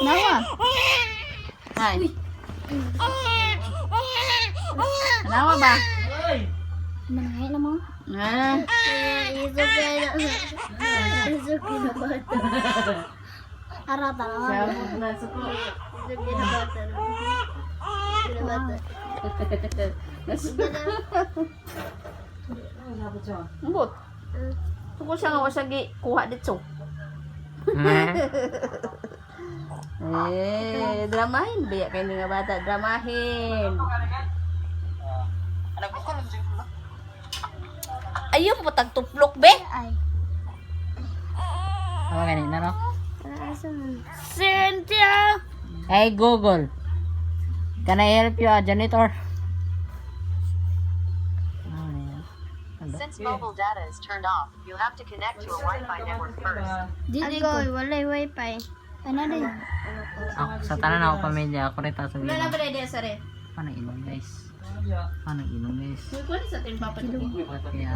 Nawa. Ay. Nawa ba? Manangay na mo. Ah. Harata na. Sabog na suko. Ambot. Suko siya nga wasagi kuha dito. Eh, dramahin biya kay nga bata, dramahin. Ayaw po tagtuplok be. Ay. Apa ganito na no? Cynthia! Hey Google, can I help you, a janitor? Ano yan? Ano? Since mobile data is turned off, you have to connect to a Wi-Fi network first. Dili ko. walay wifi. Ano din? Ako, sa tanan ako pamilya, ako rin Wala na ba na sare? Paano ilong guys? Paano ilong guys? Kuha sa tin papa. Kaya